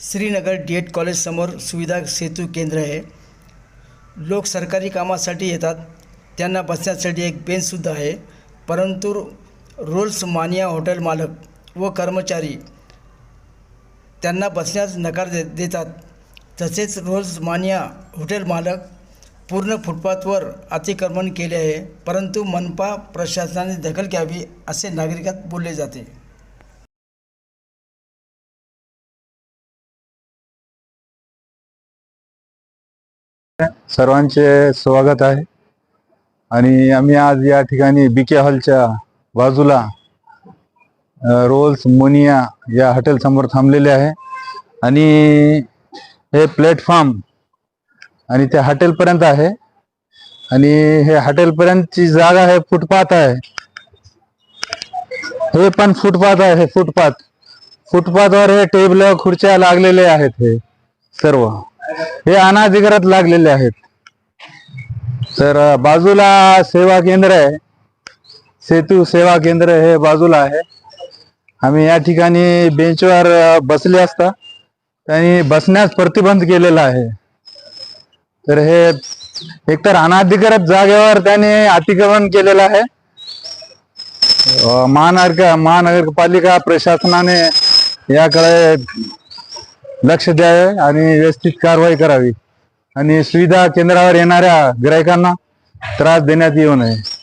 Srinagar D Ed कॉलेजसमोर सुविधा सेतू केंद्र आहे. लोक सरकारी कामासाठी येतात. त्यांना बसण्यासाठी एक बेंचसुद्धा आहे. परंतु रोल्स मानिया हॉटेल मालक व कर्मचारी त्यांना बसण्यास नकार दे देतात. तसेच रोल्स मानिया हॉटेल मालक पूर्ण फुटपाथवर अतिक्रमण केले आहे. परंतु मनपा प्रशासनाने दखल घ्यावी असे नागरिकात बोलले जाते. सर्वांचे स्वागत आहे. आणि आम्ही आज या ठिकाणी बीके हॉलच्या बाजूला रोल्स मोनिया या हॉटेल समोर थांबलेले आहे. आणि हे प्लॅटफॉर्म आणि त्या हॉटेल पर्यंत आहे. आणि हे हॉटेल पर्यंतची जागा आहे फुटपाथ आहे. हे पण फुटपाथ आहे फुटपाथ. फुटपाथवर हे टेबल खुर्च्या लागलेले आहेत हे सर्व. हे अनाधिकृत लागलेले आहेत. तर बाजूला सेवा केंद्र आहे. सेतू सेवा केंद्र हे बाजूला आहे. आम्ही या ठिकाणी बेंचवर बसले असता त्यांनी बसण्यास प्रतिबंध केलेला आहे. तर हे एकतर अनाधिकृत जागेवर त्याने अतिक्रमण केलेलं आहे. महानगर महानगरपालिका प्रशासनाने याकडे लक्ष द्यावे आणि व्यवस्थित कारवाई करावी. आणि सुविधा केंद्रावर येणाऱ्या ग्राहकांना त्रास देण्यात येऊ नये.